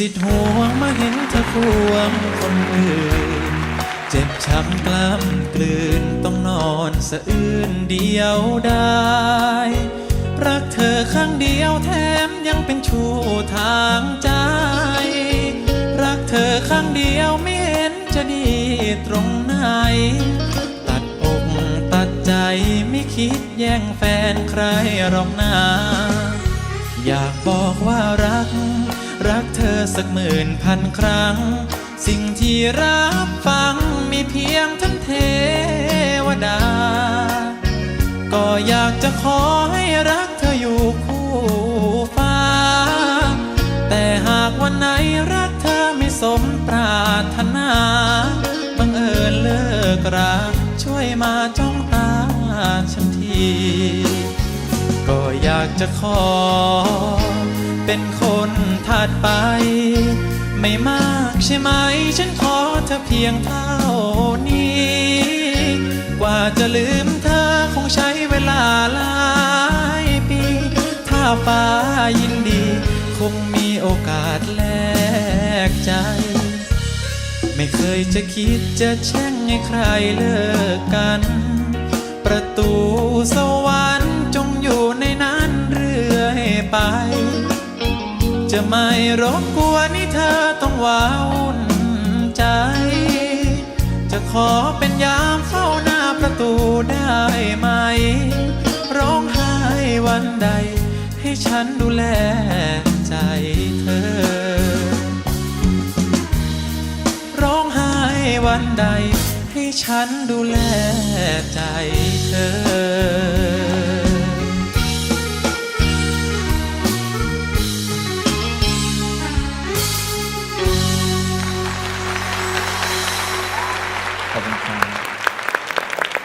สิทธิ์ห่วงมาเห็นเธอควงคนอื่น เจ็บช้ำกล้ำกลืนต้องนอนสะอื้นเดียวได้ รักเธอข้างเดียวแถมยังเป็นชู้ทางใจ รักเธอข้างเดียวไม่เห็นจะดีตรงไหน ตัดอกตัดใจไม่คิดแย่งแฟนใครหรอกนาอยากบอกว่ารัก สักหมื่นพันครั้ง สิ่งที่รับฟังมีเพียงท่านเทวดา ก็อยากจะขอให้รักเธออยู่คู่ฟ้า แต่หากวันไหนรักเธอไม่สมปรารถนา บังเอิญเลิกรักช่วยมาจ้องตาฉันที ก็อยากจะขอ เป็นคนถัดไป ไม่มากใช่ไหม ฉันขอเธอเพียงเท่านี้ กว่าจะลืมเธอคงใช้เวลาหลายปี ถ้าฟ้ายินดี คงมีโอกาสแลกใจ ไม่เคยจะคิดจะแช่งให้ใครเลิกกัน ประตูสว ไม่รบกวนให้เธอต้องว้าวุ่นใจ จะขอเป็นยามเฝ้าหน้าประตูได้ไหม ร้องไห้วันใด ให้ฉันดูแลใจเธอ ร้องไห้วันใด ให้ฉันดูแลใจเธอ